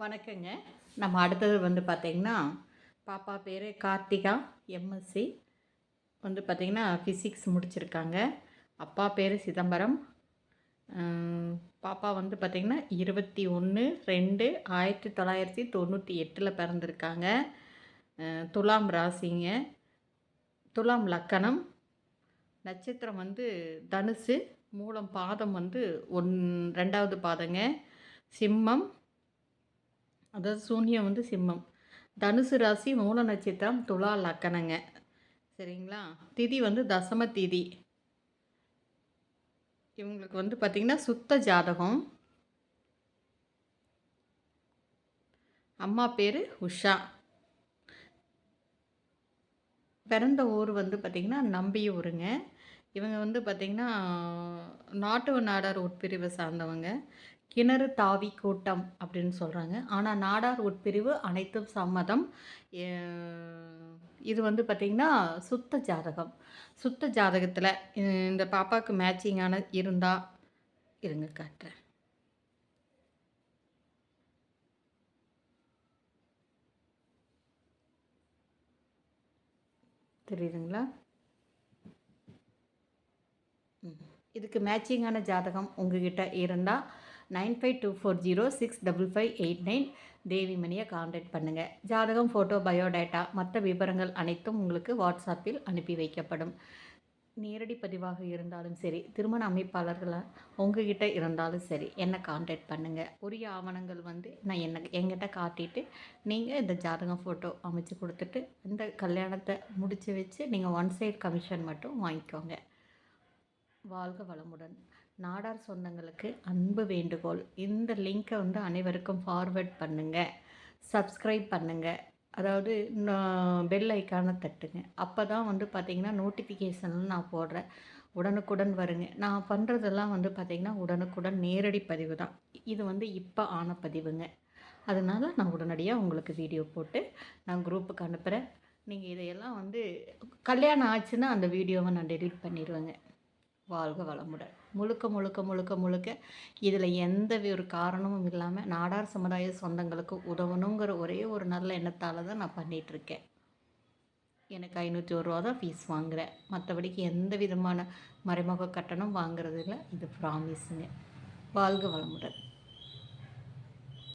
வணக்கங்க. நம்ம அடுத்தது வந்து பார்த்திங்கன்னா பாப்பா பேர் கார்த்திகா எம்எஸ்சி வந்து பார்த்திங்கன்னா ஃபிசிக்ஸ் முடிச்சிருக்காங்க. அப்பா பேர் சிதம்பரம். பாப்பா வந்து பார்த்திங்கன்னா இருபத்தி ஒன்று ரெண்டு ஆயிரத்தி தொள்ளாயிரத்தி தொண்ணூற்றி எட்டில் பிறந்திருக்காங்க. துலாம் ராசிங்க. துலாம் லக்கணம். நட்சத்திரம் வந்து தனுசு. மூலம் பாதம் வந்து ஒன் ரெண்டாவது பாதங்க. சிம்மம். அதாவது சூன்யம் வந்து சிம்மம். தனுசு ராசி மூல நட்சத்திரம் துலா லக்கணங்க. சரிங்களா? திதி வந்து தசம திதி. இவங்களுக்கு வந்து பார்த்திங்கன்னா சுத்த ஜாதகம். அம்மா பேர் உஷா. பிறந்த ஊர் வந்து பார்த்திங்கன்னா நம்பியூருங்க இவங்க வந்து பார்த்திங்கன்னா நாட்டு நாடார் உட்பிரிவை சார்ந்தவங்க. கிணறு தாவி கூட்டம் அப்படின்னு சொல்கிறாங்க ஆனால் நாடார் உட்பிரிவு அனைத்தும் சம்மதம். இது வந்து பார்த்திங்கன்னா சுத்த ஜாதகம். சுத்த ஜாதகத்தில் இந்த பாப்பாவுக்கு மேட்சிங்கான இருந்தால் இருங்க காட்டுறேன். தெரியுதுங்களா? இதுக்கு மேட்சிங்கான ஜாதகம் உங்ககிட்ட இருந்தால் nine five two four zero six double five eight nine தேவிமணியை contact பண்ணுங்கள் ஜாதகம் ஃபோட்டோ பயோடேட்டா மற்ற விவரங்கள் அனைத்தும் உங்களுக்கு வாட்ஸ்அப்பில் அனுப்பி வைக்கப்படும். நேரடி பதிவாக இருந்தாலும் சரி திருமண அமைப்பாளர்களாக உங்ககிட்ட இருந்தாலும் சரி என்னை காண்டாக்ட் பண்ணுங்கள் உரிய ஆவணங்கள் வந்து நான் என்ன என்கிட்ட காட்டிட்டு நீங்கள் இந்த ஜாதகம் ஃபோட்டோ அமைச்சு கொடுத்துட்டு இந்த கல்யாணத்தை முடித்து வச்சு நீங்கள் ஒன் சைடு கமிஷன் மட்டும் வாங்கிக்கோங்க. வாழ்க வளமுடன். நாடார் சொந்தங்களுக்கு அன்பு வேண்டுகோள். இந்த லிங்க்கை வந்து அனைவருக்கும் ஃபார்வர்ட் பண்ணுங்கள் சப்ஸ்கிரைப் பண்ணுங்கள் அதாவது பெல் ஐக்கானை தட்டுங்க. அப்போ தான் வந்து பார்த்திங்கன்னா நோட்டிஃபிகேஷன் நான் போடுறேன். உடனுக்குடன் வருங்க. நான் பண்ணுறதெல்லாம் வந்து பார்த்திங்கன்னா உடனுக்குடன் நேரடி பதிவு தான். இது வந்து இப்போ ஆன பதிவுங்க. அதனால் நான் உடனடியாக உங்களுக்கு வீடியோ போட்டு நான் குரூப்புக்கு அனுப்புகிறேன் நீங்கள் இதையெல்லாம் வந்து கல்யாணம் ஆச்சுன்னா அந்த வீடியோவை நான் டெலிட் பண்ணிடுவேங்க. வாழ்க வளமுடன். முழுக்க முழுக்க முழுக்க முழுக்க இதில் எந்த ஒரு காரணமும் இல்லாமல் நாடார் சமுதாய சொந்தங்களுக்கு உதவணுங்கிற ஒரே ஒரு நல்ல எண்ணத்தால் தான் நான் பண்ணிகிட்ருக்கேன் எனக்கு ஐநூற்றி ஒரு ரூபா தான் ஃபீஸ் வாங்குகிறேன் மற்றபடிக்கு எந்த விதமான மறைமுக கட்டணம் வாங்குறது இல்லை இது ப்ராமிஸுங்க வாழ்க வளமுடன்.